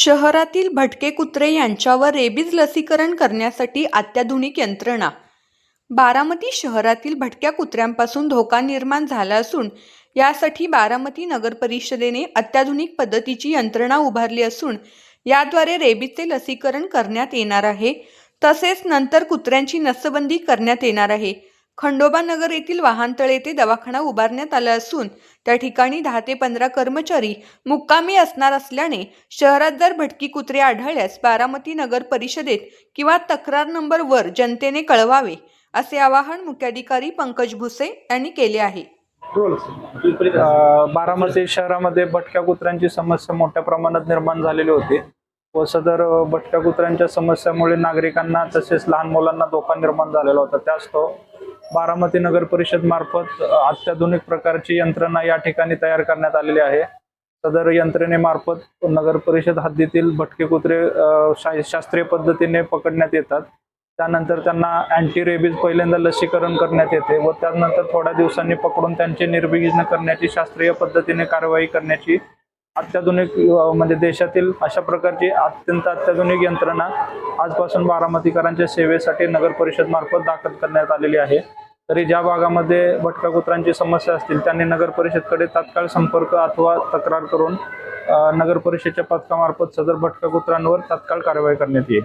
शहरातील भटके कुत्रे यांच्यावर रेबीज लसीकरण करण्यासाठी अत्याधुनिक यंत्रणा. बारामती शहरातील भटक्या कुत्र्यांपासून धोका निर्माण झाला असून यासाठी बारामती नगर परिषदेने अत्याधुनिक पद्धतीची यंत्रणा उभारली असून याद्वारे रेबीजचे लसीकरण करण्यात येणार आहे. तसेच नंतर कुत्र्यांची नसबंदी करण्यात येणार आहे. खंडोबा नगर येथील वाहनतळ येथे दवाखाना उभारण्यात आला असून त्या ठिकाणी दहा ते पंधरा कर्मचारी मुक्कामी असणार असल्याने शहरात जर भटकी कुत्रे आढळल्यास बारामती नगर परिषदेत किंवा तक्रार नंबर वर जनतेने कळवावे असे आवाहन मुख्याधिकारी पंकज भुसे यांनी केले आहे. बारामती शहरामध्ये भटक्या कुत्र्यांची समस्या मोठ्या प्रमाणात निर्माण झालेली होती. व सदर भटक्या कुत्र्यांच्या समस्यामुळे नागरिकांना तसेच लहान मुलांना धोका निर्माण झालेला होता. त्यास्तव बारामती नगर परिषद मार्फत अत्याधुनिक प्रकारची यंत्रणा या ठिकाणी तयार करण्यात आलेली आहे. सदर यंत्रणेमार्फत नगर परिषद हद्दीतील भटके कुत्रे शा- शास्त्रीय पद्धतीने पकडण्यात येतात. त्यानंतर त्यांना अँटी रेबीज पहिल्यांदा लसीकरण करण्यात येते व त्यानंतर थोड्या दिवसांनी पकडून त्यांचे निर्विघ्न करण्याची शास्त्रीय पद्धतीने कारवाई करण्याची अत्याधुनिक म्हणजे देशातील अशा प्रकारची अत्यंत अत्याधुनिक यंत्रणा आजपासून बारामतीकरांच्या सेवेसाठी नगर परिषद मार्फत दाखल करण्यात आलेली आहे. तरी ज्या भागामध्ये भटका कुत्रांची समस्या असतील त्यांनी नगर परिषदकडे तात्काळ संपर्क अथवा तक्रार करून नगर परिषदेच्या पथकामार्फत सदर भटका कुत्रांवर तात्काळ कारवाई करण्यात येईल.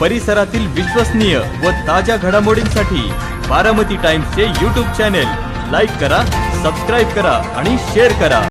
परिसरातील विश्वसनीय व ताज्या घडामोडींसाठी बारामती टाइम्सचे यूट्यूब चॅनेल लाईक करा सबस्क्राईब करा आणि शेअर करा.